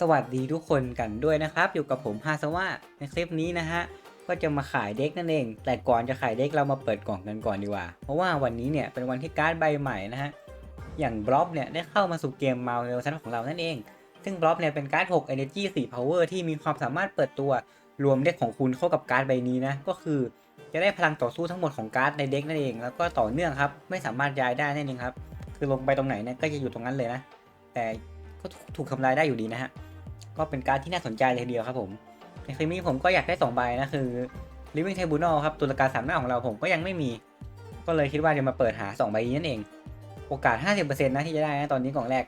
สวัสดีทุกคนกันด้วยนะครับ อยู่กับผมฮาสวะในคลิปนี้นะฮะก็จะมาขายเด็กนั่นเอง แต่ก่อนจะขายเด็กเรามาเปิดกล่องกันก่อนดีกว่า เพราะว่าวันนี้เนี่ยเป็นวันที่การ์ดใบใหม่นะฮะอย่างบล็อบเนี่ยได้เข้ามาสู่เกมมาเวลซันของเรานั่นเอง ซึ่งบล็อบเนี่ยเป็นการ์ด 6 Energy 4 Power ที่มีความสามารถเปิดตัวรวมเด็กของคุณเข้ากับการ์ดใบนี้นะก็คือ จะได้พลังต่อสู้ทั้งหมดของการ์ดในเด็กนั่นเอง แล้วก็ต่อเนื่องครับไม่สามารถย้ายได้นั่นเองครับคือลงไปตรงไหนเนี่ยก็จะอยู่ตรงนั้นเลยนะแต่ ก็ถูกทำลายได้อยู่ดีนะฮะ ก็เป็นการที่น่าสนใจเลยทีเดียวครับผม ในคลิปนี้ผมก็อยากได้2ใบนะคือ Living Tribunal ครับตุลาการสามหน้าของเราผมก็ยังไม่มี ก็เลยคิดว่าจะมาเปิดหา2ใบนี้นั่นเอง โอกาส 50%นะที่จะได้นะตอนนี้กล่องแรก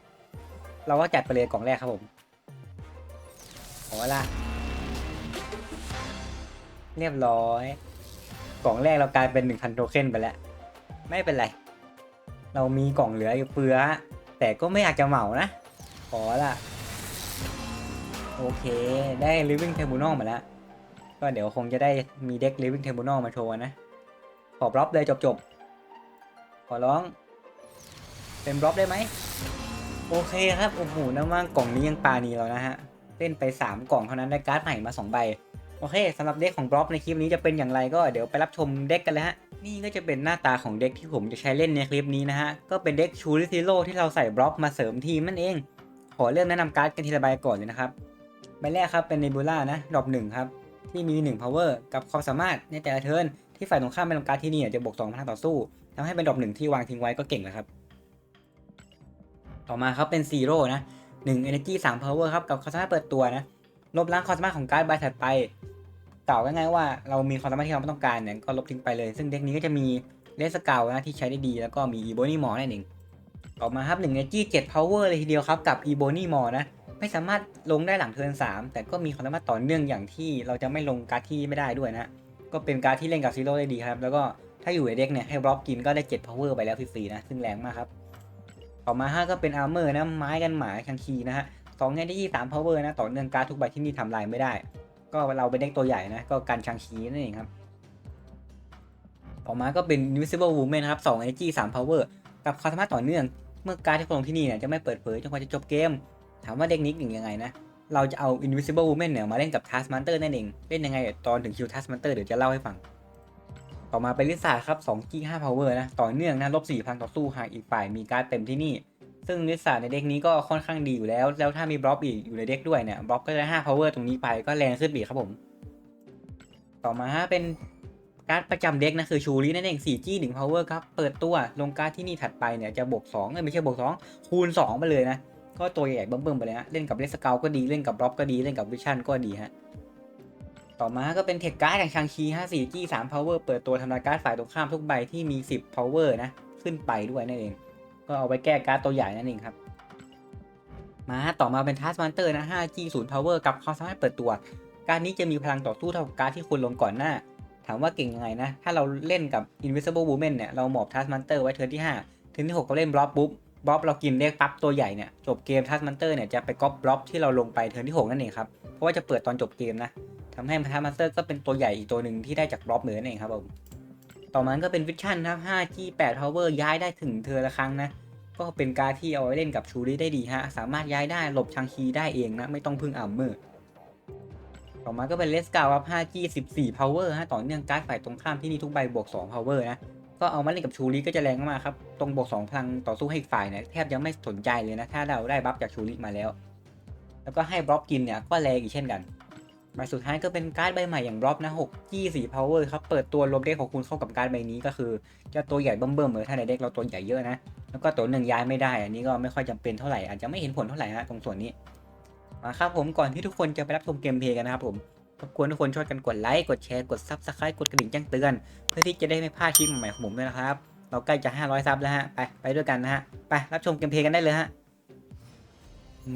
เราก็จัดไปเลยกล่องแรกครับผมขอละเรียบร้อย กล่องแรกเรากลายเป็น 1,000 โทเค็นไปแล้ว ไม่เป็นไร เรามีกล่องเหลืออยู่เปลือ แต่ก็ไม่อยากจะเหมานะ ขอละโอเค ได้ Living Tribunal มาแล้ว ก็เดี๋ยวคงจะได้มีเด็ก Living Tribunal มาโชว์นะ ขอบล็อบเลยจบๆขอร้อง เป็นบล็อบได้ไหม โอเคครับ โอ้โหน้ำว่ากล่องนี้ยังปานีแล้วนะฮะ เล่นไป 3 กล่องเท่านั้นได้การ์ดใหม่มา 2 ใบ โอเคสำหรับเด็กของบล็อบในคลิปนี้จะเป็นอย่างไรก็เดี๋ยวไปรับชมเด็กกันเลยฮะ นี่ก็จะเป็นหน้าตาของเด็กที่ผมจะใช้เล่นในคลิปนี้นะฮะ ก็เป็นเด็กชูริซิโร่ที่เราใส่บล็อบมาเสริมทีมนั่นเอง ขอเริ่มแนะนำการ์ดกันทีละใบก่อนเลยนะครับ ใบแรกครับเป็น Nebula นะดรอปหนึ่งครับที่มี 1 power กับความสามารถในแต่ละเทิร์นที่ฝ่ายตรงข้ามเป็นลงการดที่นี่จะบวก2พลังต่อสู้ทำให้เป็นดรอปหนึ่งที่วางทิ้งไว้ก็เก่งแล้วครับ ต่อมาครับเป็น Zero นะ1 energy 3 power ครับกับความสามารถเปิดตัวนะลบล้างความสามารถของการ์ดใบถัดไปกล่าวง่ายๆว่าเรามีความสามารถที่เราไม่ต้องการเนี่ยก็ลบทิ้งไปเลย ซึ่งเด็กนี้ก็จะมีเลสเกลนะที่ใช้ได้ดีแล้วก็มี Ebony Maw นั่นเอง ต่อมาครับ1 energy 7 power เวอร์เลยทีเดียวครับ กับ Ebony Maw นะ ไม่สามารถลงได้หลังเทิร์น3แต่ก็มีความสามารถต่อเนื่องอย่างที่เราจะไม่ลงการ์ดที่ไม่ได้ด้วยนะ ก็เป็นการ์ดที่เล่นกับซีโร่ได้ดีครับ แล้วก็ถ้าอยู่ในเด็กเนี่ยให้บล็อกกินก็ได้7 power ไปแล้วฟรีๆนะ ซึ่งแรงมากครับ ต่อมา5ก็เป็นอาร์เมอร์นะไม้กันหมาคังคีนะฮะสองเนี่ยได้ยี่สาม power นะต่อเนื่องการ์ดทุกใบที่นี่ทำลายไม่ได้ ก็เราเป็นเด็กตัวใหญ่นะก็กันชังคีนั่นเองครับต่อมาก็เป็น Invisible Woman นครับ2 energy 3 power กับความสามารถต่อเนื่อง เมื่อการที่ลงที่นี่เนี่ยจะไม่เปิดเผยจนกว่าจะจบเกม ถามว่าเด็กนี้เก่งยังไงนะ เราจะเอา Invisible Woman เนี่ยมาเล่นกับ Taskmaster นั่นเอง เล่นยังไงตอนถึงคิว Taskmaster เดี๋ยวจะเล่าให้ฟัง ต่อมาเป็นลิซ่าครับ 2 g 5 power นะ ต่อเนื่องนะลบ4พันต่อสู้หากอีกฝ่ายมีการเต็มที่นี่ ซึ่งลิซ่าในเด็กนี้ก็ค่อนข้างดีอยู่แล้ว แล้วถ้ามีบล็อบอีกอยู่ในเด็กด้วยเนี่ยบล็อบก็จะ5 power ตรงนี้ไปก็แรงขึ้นบีกครับผม ต่อมาเป็น การ์ดประจำเด็กนะคือชูรินั่นเอง 4G 1 power ครับ เปิดตัวลงการ์ดที่นี่ถัดไปเนี่ยจะบวก2เอ้ยไม่ใช่บวก2คูณ 2 ไปเลยนะ ก็ตัวใหญ่เบิ่มๆไปเลยฮะ เล่นกับเลสเกลก็ดี เล่นกับบล็อบก็ดี เล่นกับวิชั่นก็ดีฮะ ต่อมาก็เป็นเทคการ์ดอย่างชังชี5 4 G 3 power เปิดตัวทำลายการ์ดฝ่ายตรงข้ามทุกใบที่มี 10 power นะ ขึ้นไปด้วยนั่นเอง ก็เอาไปแก้การ์ดตัวใหญ่นั่นเองครับมาต่อมาเป็นทัสมันเตอร์นะ 5 G 0 power กับความสามารถเปิดตัว การนี้จะมีพลังต่อสู้เท่ากับการดที่คุณลงก่อนหน้า ถามว่าเก่งยังไงนะ ถ้าเราเล่นกับ Invisible Woman เนี่ย เราหมอบทัสมันเตอร์ไว้เทิร์นที่ 5 เทิร์นที่6ก็เล่นบล็อบปุ๊บบล็อบเรากินเลขปั๊บตัวใหญ่เนี่ย จบเกมทัสมันเตอร์เนี่ย จะไปก๊อปบล็อบที่เราลงไปเทิร์นที่ 6 นั่นเองครับ เพราะว่าจะเปิดตอนจบเกมนะทำให้ทัสมันเตอร์ก็เป็นตัวใหญ่อีกตัวหนึ่งที่ได้จากบล็อบเหมือนนั่นเองครับผมต่อมาก็เป็นวิชั่นครับ 5G 8 power ย้ายได้ถึงเธอละครั้งนะ ก็เป็นการที่เอาไว้เล่นกับชูริได้ดีฮะ สามารถย้ายได้หลบชังคีได้เองนะ ไม่ต้องพึ่งอัมเมอร์ ต่อมาก็เป็นเลสกาครับ 5G 14 power ฮะต่อเนื่องการ์ดฝ่ายตรงข้ามที่นี่ทุกใบบวก 2 power นะ ก็เอามาเล่นกับชูริก็จะแรงมากครับ ตรงบวก 2 พลังต่อสู้ให้อีกฝ่ายเนี่ยแทบยังไม่สนใจเลยนะ ถ้าเราได้บัฟจากชูริมาแล้ว แล้วก็ให้บล็อบกินเนี่ยก็แรงอีกเช่นกันใบสุดท้ายก็เป็นการ์ดใบใหม่อย่างบล็อบนะ6 G 4 power ครับ เปิดตัวลบเด็กของคุณเข้ากับการ์ดใบนี้ก็คือจะตัวใหญ่เบิ่มๆเลยถ้าในเด็กเราตัวใหญ่เยอะนะ แล้วก็ตัวหนึ่งย้ายไม่ได้ อันนี้ก็ไม่ค่อยจำเป็นเท่าไหร่อาจจะไม่เห็นผลเท่าไหร่ฮะตรงส่วนนี้ มาครับผมก่อนที่ทุกคนจะไปรับชมเกมเพลย์กันนะครับผมรบกวนทุกคนช่วยกันกดไลค์กดแชร์กดซับสไครต์กดกระดิ่งแจ้งเตือน เพื่อที่จะได้ไม่พลาดคลิปใหม่ๆของผมด้วยนะครับ เราใกล้จะ 500 ซับแล้วฮะไปไปด้วยกันนะฮะไปรับชมเกมเพลย์กันได้เลยฮะ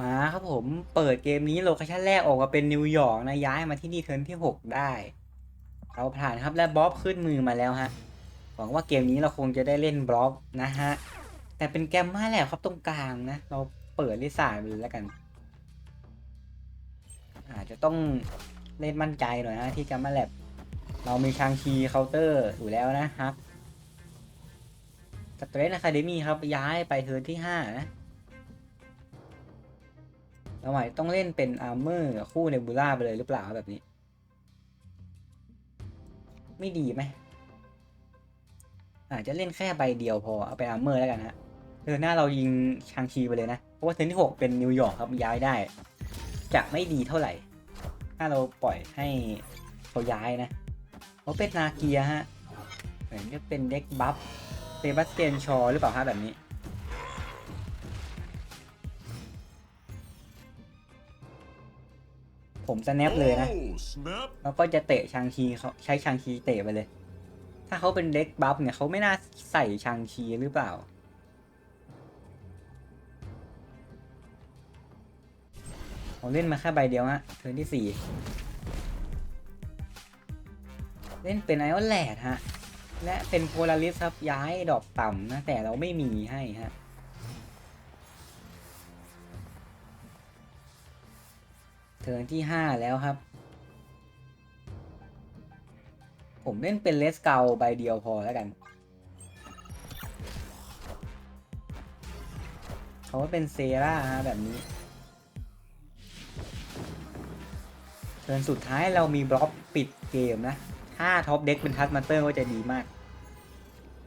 มาครับผมเปิดเกมนี้โลเคชั่นแรกออกมาเป็นนิวยอร์กนะย้ายมาที่นี่เทิร์นที่ 6 ได้ เราผ่านครับและบ๊อบขึ้นมือมาแล้วฮะหวังว่าเกมนี้เราคงจะได้เล่นบล็อกนะฮะแต่เป็นแกมมาแหละครับตรงกลางนะ เราเปิดลิซ่าไปเลยแล้วกัน อาจจะต้องเล่นมั่นใจหน่อยนะที่แกมมาแลบเรามีชางชีเคาน์เตอร์อยู่แล้วนะครับสเตรนอะคาเดมี่ครับย้ายไปเทิร์นที่ 5 นะเราอาจจะต้องเล่นเป็นอาร์เมอร์คู่เนบูล่าไปเลยหรือเปล่าแบบนี้ ไม่ดีไหมอาจจะเล่นแค่ใบเดียวพอเอาไปอาร์เมอร์แล้วกันฮะเดือนหน้าเรายิงชางชีไปเลยนะ เพราะว่าเทอร์นที่ 6 เป็นนิวยอร์กครับย้ายได้ จะไม่ดีเท่าไหร่ ถ้าเราปล่อยให้เขาย้ายนะเขาเป็นนาเกียฮะ เหมือนจะเป็นเด็กบัฟเซบาสเตียนชอหรือเปล่าฮะแบบนี้ ผมสแนปเลยนะ แล้วก็จะเตะชางชีเขาใช้ชางชีเตะไปเลย ถ้าเขาเป็นเด็กบัฟเนี่ยเขาไม่น่าใส่ชางชีหรือเปล่า ผมเล่นมาแค่ใบเดียวฮะเทิร์นที่สี่เล่นเป็นไอออนแลดฮะ และเป็นโพลาริสครับย้ายดอกต่ำนะ แต่เราไม่มีให้ฮะเทิร์นที่ห้าแล้วครับ ผมเล่นเป็นเลสเกาใบเดียวพอแล้วกันเขาเป็นเซราฮะแบบนี้ เทินสุดท้ายเรามีบล็อกปิดเกมนะ ถ้าท็อปเด็กเป็นทัสมาเตอร์ก็จะดีมาก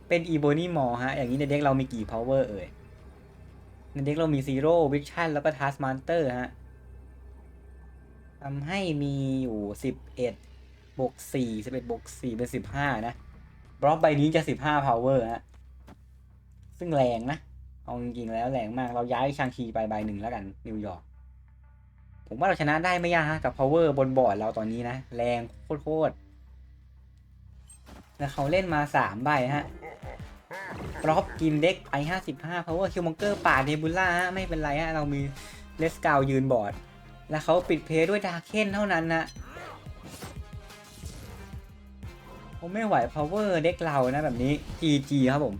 เป็นอีโบนี่มอฮะ อย่างนี้ในเด็กเรามีกี่ power เอ่ย ในเด็กเรามีซีโร่วิชั่นแล้วก็ทัสมาเตอร์ฮะทำให้มีอยู่ 11บวกสี่สิบเอ็ดบวกสี่เป็นสิบห้านะบล็อกใบนี้จะสิบห้า power ฮะ ซึ่งแรงนะ เอาจริงๆแล้วแรงมาก เราย้ายชางชีไปใบหนึ่งแล้วกันนิวยอร์ก ผมว่าเราชนะได้ไม่ยากฮะกับ power บนบอร์ดเราตอนนี้นะ แรงโคตรๆแล้วเขาเล่นมาสามใบฮะบล็อกกินเด็กไปห้าสิบห้า power คิวมองเกอร์ป่าเนบูล่าฮะไม่เป็นไรฮะ เรามีเลสกาวยืนบอร์ด แล้วเขาปิดเพลย์ด้วยดาร์เคนเท่านั้นนะผมไม่ไหว power เด็กเรานะแบบนี้ GG ครับผม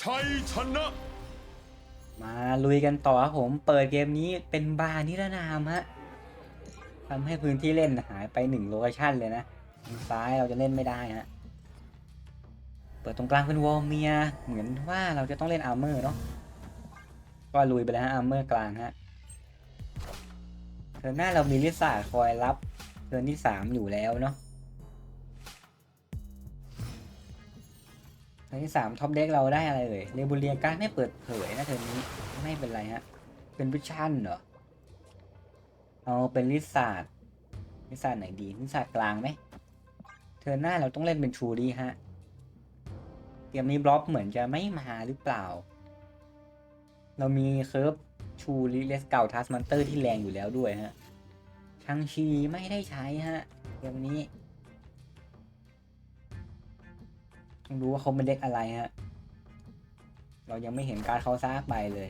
ชัยชนะ มาลุยกันต่อครับผมเปิดเกมนี้เป็นบาร์นิรนามฮะทำให้พื้นที่เล่นหายไปหนึ่งโลเคชั่นเลยนะทางซ้ายเราจะเล่นไม่ได้ฮะเปิดตรงกลางเป็นวอลเมีย เหมือนว่าเราจะต้องเล่นอาร์เมอร์เนาะก็ลุยไปแล้วฮะอาร์เมอร์กลางฮะเทิร์นหน้าเรามีลิซ่าคอยรับเทิร์นที่สามอยู่แล้วเนาะ นที่สามท็อปเด็กเราได้อะไรเอ่ยเรบูเลียการไม่เปิดเผยนะเทิร์นนี้ไม่เป็นไรฮะ เป็นวิชั่นเหรอ เอาเป็นลิซ่าลิซ่าไหนดีลิซ่ากลางไหมเทิร์หน้าเราต้องเล่นเป็นชูดีฮะเกมนี้บล็อกเหมือนจะไม่มาหรือเปล่า เรามีเคิร์ฟชูริเลสเก่าทัสมันเตอร์ที่แรงอยู่แล้วด้วยฮะชังชีไม่ได้ใช้ฮะเกมนี้ ต้องรู้ว่าเขาเป็นเด็กอะไรฮะ เรายังไม่เห็นการเขาซากใบเลย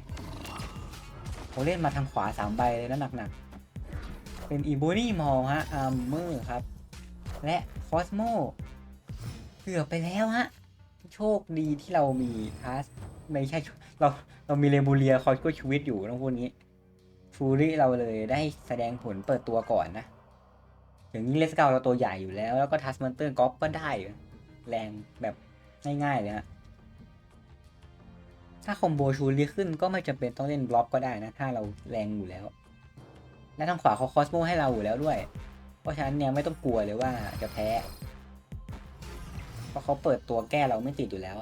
เขาเล่นมาทางขวาสามใบเลยนะหนักๆ เป็นอีโบนี่มอลฮะอาร์เมอร์ครับ และคอสโมเกือบไปแล้วฮะ โชคดีที่เรามีทัสไม่ใช่เราเรามีเรบูเลียคอยช่วยชีวิตอยู่ต้องพูดงี้ฟูรี่เราเลยได้แสดงผลเปิดตัวก่อนนะอย่างนี้เลสเกาเราตัวใหญ่อยู่แล้ว แล้วก็ทัสมันเตอร์กอฟก็ได้ แรงแบบ ง่ายๆเลยฮะถ้าคอมโบชูรี่ขึ้นก็ไม่จำเป็นต้องเล่นบล็อกก็ได้นะ ถ้าเราแรงอยู่แล้ว และทางขวาเขาคอสโมให้เราอยู่แล้วด้วย เพราะฉะนั้นเนี่ยไม่ต้องกลัวเลยว่าจะแพ้ เพราะเขาเปิดตัวแก้เราไม่ติดอยู่แล้ว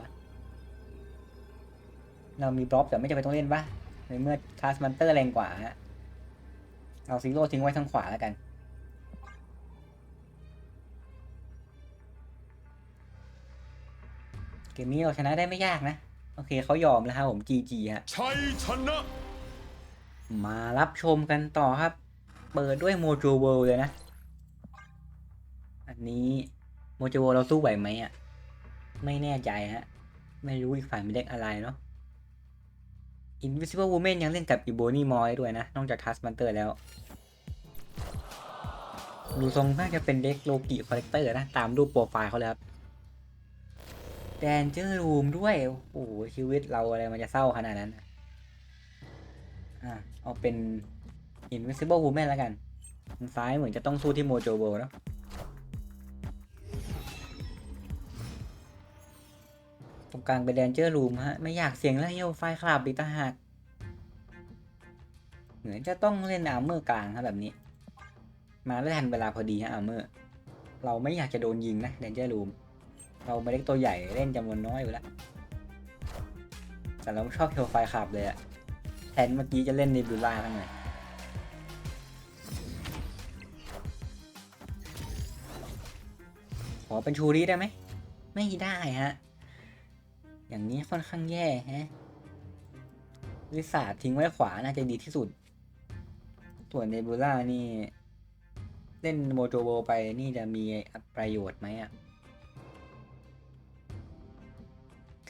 เรามีบล็อกแต่ไม่จำเป็นต้องเล่นปะในเมื่อทัสมันเตอร์แรงกว่าฮะเอาซีโร่ทิ้งไว้ทางขวาแล้วกัน เกมนี้เราชนะได้ไม่ยากนะ โอเคเขายอมแล้วครับผม GG ฮะ ชัยชนะ มารับชมกันต่อครับ เปิดด้วยโมโจเวลเลยนะ อันนี้โมโจเวลเราสู้ไหวไหมอะ ไม่แน่ใจฮะ ไม่รู้อีกฝ่ายมีเด็กอะไรเนาะ Invisible Woman ยังเล่นกับอีโบนี่มอยด้วยนะ นอกจากทัสมันเตอร์แล้ว ดูทรงน่าจะเป็นเด็กโลกิคอลเลกเตอร์นะ ตามรูปโปรไฟล์เขาเลยครับ แดนเจอร์รูมด้วย โอ้โหชีวิตเราอะไรมันจะเศร้าขนาดนั้น อะ เอาเป็น Invisible Woman แล้วกันทางซ้ายเหมือนจะต้องสู้ที่โมโจเวลเนาะตรงกลางเป็นแดนเจอร์รูมฮะ ไม่อยากเสียงแล้วเฮลไฟคลับอีกต่างหากเหมือนจะต้องเล่นอาร์เมอร์กลางครับแบบนี้ มาได้ทันเวลาพอดีฮะอาร์เมอร์ เราไม่อยากจะโดนยิงนะเดนเจอร์รูม เราไม่เล็กตัวใหญ่เล่นจำนวนน้อยอยู่แล้ว แต่เราชอบเทลไฟขับเลยอะแทนเมื่อกี้จะเล่นในบูล่าทั้งไงขอเป็นชูรีได้ไหม ไม่ได้ฮะ อย่างนี้ค่อนข้างแย่ฮะวิสาทิ้งไว้ขวาน่าจะดีที่สุด ส่วนเนบูล่านี่ เล่นโมโจโบไปนี่จะมีประโยชน์ไหมอะ่ะ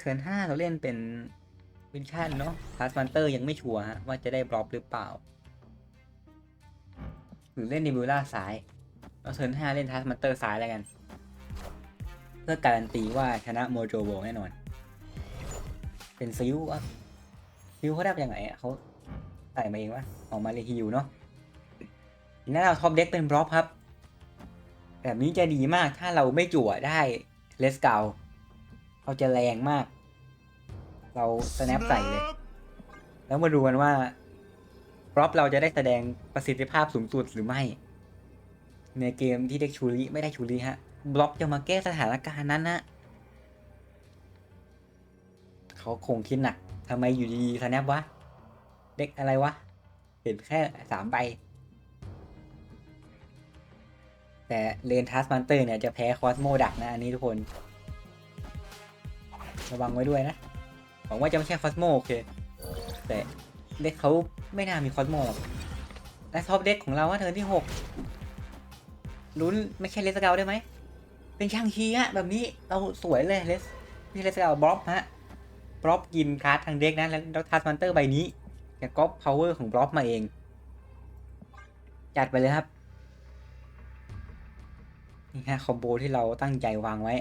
เทิร์นห้าเราเล่นเป็นวินชั่นเนาะพาสมันเตอร์ยังไม่ชัวร์ฮะว่าจะได้บล็อบหรือเปล่า หรือเล่นเนบูล่าซ้ายเราเทิร์นห้าเล่นทัสมันเตอร์ซ้ายแล้วกัน เพื่อการันตีว่าชนะโมโจโบแน่นอน เป็นซิลอะซิลเขาได้ย่างไงอะเขาใส่มาเองวะออกมาเลยฮิวเนาะทีนี้เราท็อปเด็กเป็นบล็อกครับ แบบนี้จะดีมากถ้าเราไม่จั่วได้เลสเกา เขาจะแรงมาก เราสแนปใส่เลย แล้วมาดูกันว่าบล็อกเราจะได้แสดงประสิทธิภาพสูงสุดหรือไม่ ในเกมที่เด็กชูริไม่ได้ชูริฮะ บล็อกจะมาแก้สถานการณ์นั้นนะเขาคงคิดหนักทำไมอยู่ดีๆสแนปวะ เด็กอะไรวะ เห็นแค่สามใบ แต่เลนทัสมันเตอร์เนี่ยจะแพ้คอสโมดักนะอันนี้ทุกคน ระวังไว้ด้วยนะหวังว่าจะไม่ใช่คอสโมโอเค แต่เด็กเขาไม่น่ามีคอสโมหรอกและท็อปเด็กของเราว่าเทิร์นที่หกลุ้นไม่ใช่เลสเกาได้ไหม เป็นช่างชีอะแบบนี้เราสวยเลยเลสนี่เลสเกาบล็อกฮะบล็อบกินการ์ดทางเด็กนะแล้วทัสมันเตอร์ใบนี้จะก๊อปพาวเวอร์ของบล็อบมาเอง จัดไปเลยครับนี่ฮะคอมโบที่เราตั้งใจวางไว้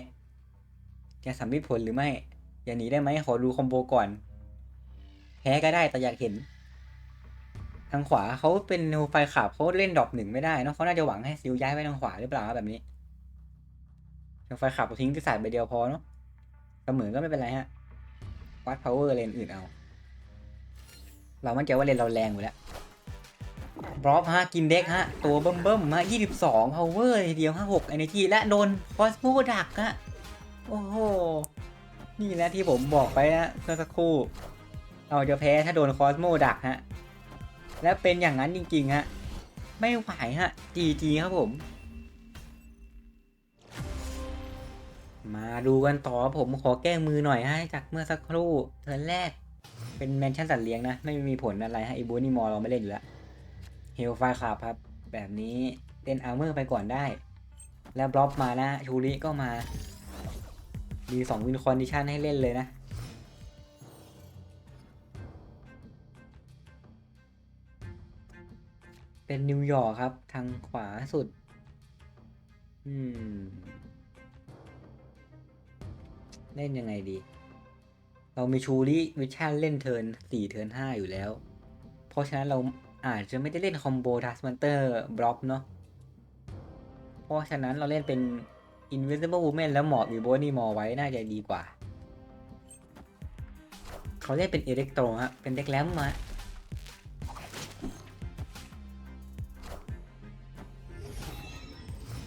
จะสำเร็จผลหรือไม่ อย่าหนีได้ไหมขอดูคอมโบก่อน แพ้ก็ได้แต่อยากเห็น ทางขวาเขาเป็นนิวไฟขับเขาเล่นดรอปหนึ่งไม่ได้นอะเขาน่าจะหวังให้ซิลย้ายไปทางขวาหรือเปล่าครับแบบนี้นิวไฟขับทิ้งที่สายใบเดียวพอเนาะเสมอก็ไม่เป็นไรฮะวัด power เลนอื่นเอา เรามั่นใจว่าเลนเราแรงอยู่แล้วบล็อกฮะกินเด็กฮะ ตัวเบิ่มเบิ่มฮะ22 power ทีเดียวฮะ6 energy และโดนคอสโมดักฮะ โอ้โห นี่นะที่ผมบอกไปนะเมื่อสักครู่ เราจะแพ้ถ้าโดนคอสโมดักฮะ และเป็นอย่างนั้นจริงๆฮะ ไม่ไหวฮะ GG ครับผม มาดูกันต่อผมขอแก้มือหน่อยฮะจากเมื่อสักครู่เทิร์นแรก เป็นแมนชั่นสัตว์เลี้ยงนะ ไม่มีผลอะไรฮะไอีบูนี่มอเราไม่เล่นอยู่แล้วเฮลไฟคลับครับ แบบนี้เล่นอาร์เมอร์ไปก่อนได้ แล้วบล็อบมานะชูริก็มา มีสองวินคอนดิชันให้เล่นเลยนะ เป็นนิวยอร์กครับ ทางขวาสุด อืม เล่นยังไงดี เรามีชูริวิชั่นเล่นเทิร์นสี่เทิร์นห้าอยู่แล้ว เพราะฉะนั้นเราอาจจะไม่ได้เล่นคอมโบทัสมันเตอร์บล็อกเนาะ เพราะฉะนั้นเราเล่นเป็น Invisible Woman แล้วหมอบอีโบนี่มอไว้น่าจะดีกว่า เขาเล่นเป็นเอเล็กโตรฮะ เป็นเด็กแลมมา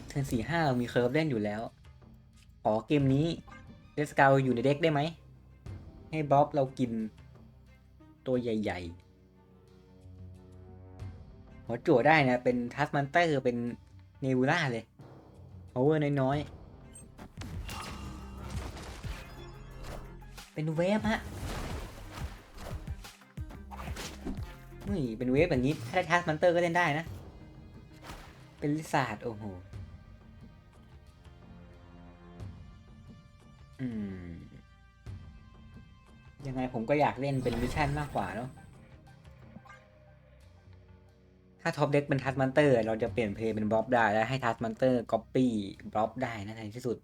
เทิร์นสี่ห้าเรามีเคิร์ฟเล่นอยู่แล้ว ขอเกมนี้เดสกาวอยู่ในเด็กได้ไหม ให้บ๊อบเรากินตัวใหญ่ๆ หัวจั่วได้นะ เป็นทัสมันเตอร์เป็นเนบูล่าเลย พาวเวอร์น้อยๆ เป็นเวฟฮะนี่เป็นเวฟแบบนี้ถ้าได้ทัสมันเตอร์ก็เล่นได้นะ เป็นลิซาร์ดโอ้โห อืม ยังไงผมก็อยากเล่นเป็นวิชชั่นมากกว่าเนาะ ถ้าท็อปเด็กเป็นทัสมันเตอร์เราจะเปลี่ยนเพลย์เป็นบล็อบได้ และให้ทัสมันเตอร์ก๊อปปี้บล็อบได้นะในที่สุด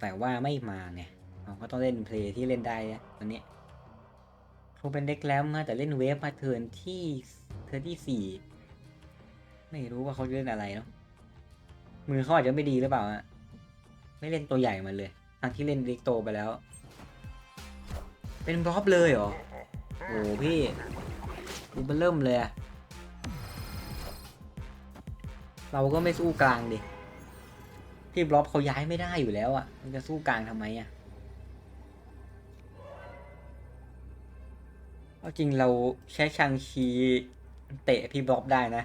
แต่ว่าไม่มาไงเราก็ต้องเล่นเพลย์ที่เล่นได้ตอนนี้เขาเป็นเด็กแล้วมาแต่เล่นเวฟมาเทินที่เทินที่สี่ไม่รู้ว่าเขาเล่นอะไรเนาะมือเขาอาจจะไม่ดีหรือเปล่าฮะไม่เล่นตัวใหญ่มาเลยทั้งที่เล่นเล็กโตไปแล้ว เป็นบล็อบเลยเหรอ โอ้พี่ดูมันเริ่มเลยอะเราก็ไม่สู้กลางดิ พี่บล็อบเขาย้ายไม่ได้อยู่แล้วอะมันจะสู้กลางทำไมอะเอาจริงเราใช้ชังชีเตะพี่บล็อบได้นะ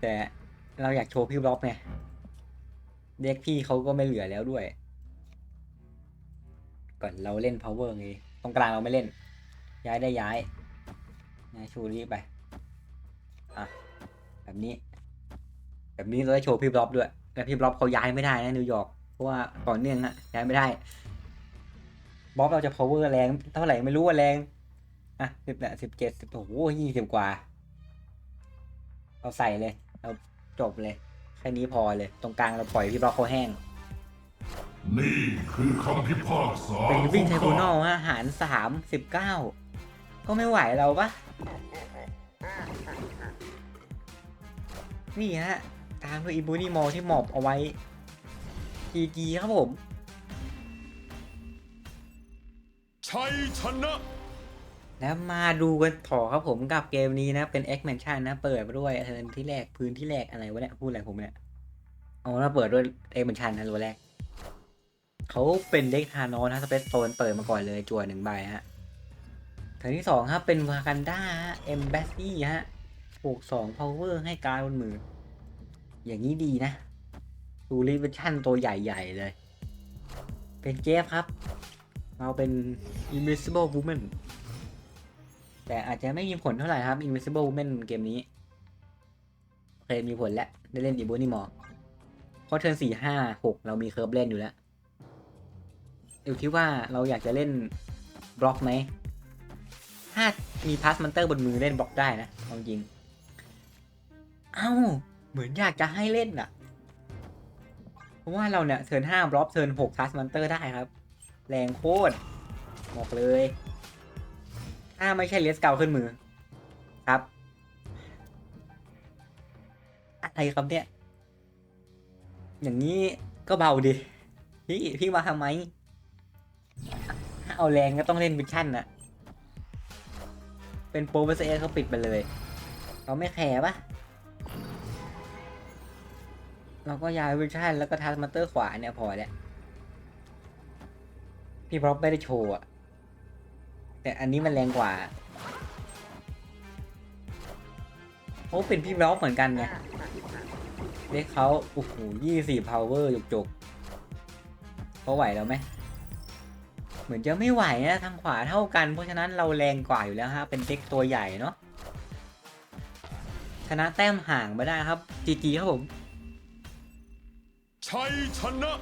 แต่เราอยากโชว์พี่บล็อบไงเด็กพี่เขาก็ไม่เหลือแล้วด้วย ก่อนเราเล่น power ไงตรงกลางเราไม่เล่น ย้ายได้ย้ายนะชูรีไป อะ แบบนี้ แบบนี้เราได้โชว์พี่บล็อบด้วย แต่พี่บล็อบเขาย้ายไม่ได้นะนิวยอร์ก เพราะว่าต่อเนื่องอะย้ายไม่ได้บล็อบเราจะ power แรงเท่าไหร่ไม่รู้ว่าแรง อะสิบแปดสิบเจ็ดสิบโอ้โหยี่สิบกว่า เราใส่เลย เราจบเลย แค่นี้พอเลย ตรงกลางเราปล่อยพี่บล็อกเขาแห้งนี่คือคำพิพากษาเป็นวิ่งไทของบูนอข้าลฮะหารสามสิบเก้า ก็ไม่ไหวเราปะนี่ฮะ ตามด้วยอีบูนี่มอลที่หมอบเอาไว้จีจีครับผม ชัยชนะแล้วมาดูกันต่อครับผมกับเกมนี้นะ เป็น X Mansion นะ เปิดมาด้วยเทิร์นที่แรกพื้นที่แรกอะไรวะเนี่ยพูดอะไรผมเนี่ยเอาแล้วเปิดด้วย X Mansion นะตัวแรกเขาเป็นเด็กทานอสนะสเปซโซนเปิดมาก่อนเลยจั่วหนึ่งใบฮะ เทิร์นที่สองครับเป็นวากันด้าเอ็มแบสซี่ฮะปลูกสองพาวเวอร์ให้การบนมือ อย่างนี้ดีนะดูรีเวชั่นตัวใหญ่ๆเลย เป็นเจฟครับ เราเป็น Invisible Woman แต่อาจจะไม่มีผลเท่าไหร่ครับ Invisible Woman เกมนี้เคยมีผลแล้ว ได้เล่นอีโบนี่มอเพราะเทิร์นสี่ห้าหกเรามีเคิร์ฟเล่นอยู่แล้วอยู่ที่ว่าเราอยากจะเล่นบล็อกไหม ถ้ามีพาสมันเตอร์บนมือเล่นบล็อกได้นะเอาจริง เอ้า เหมือนอยากจะให้เล่นอะเพราะว่าเราเนี่ยเทิร์นห้าบล็อกเทิร์นหกพาสมันเตอร์ได้ครับ แรงโคตรบอกเลย ถ้าไม่ใช่เลสเกาขึ้นมือ ครับ อะไรครับเนี่ย อย่างนี้ก็เบาดิ พี่ พี่มาทำไมถ้าเอาแรงก็ต้องเล่นวิชั่นนะ เป็นโปรเบสเอเขาปิดไปเลยเราไม่แคร์ปะเราก็ย้ายวิชั่นแล้วก็ทัสมาเตอร์ขวาเนี่ยพอแล้ว พี่พร็อพไม่ได้โชว์อะแต่อันนี้มันแรงกว่าโอ้เป็นพี่พร็อพเหมือนกันไงเด็กเขาโอ้โหยี่สี่พาวเวอร์จุกๆเขาไหวแล้วไหม เหมือนจะไม่ไหวนะทางขวาเท่ากัน เพราะฉะนั้นเราแรงกว่าอยู่แล้วฮะเป็นเด็กตัวใหญ่เนาะชนะแต้มห่างมาได้ครับจีจีครับผมชัยชนะ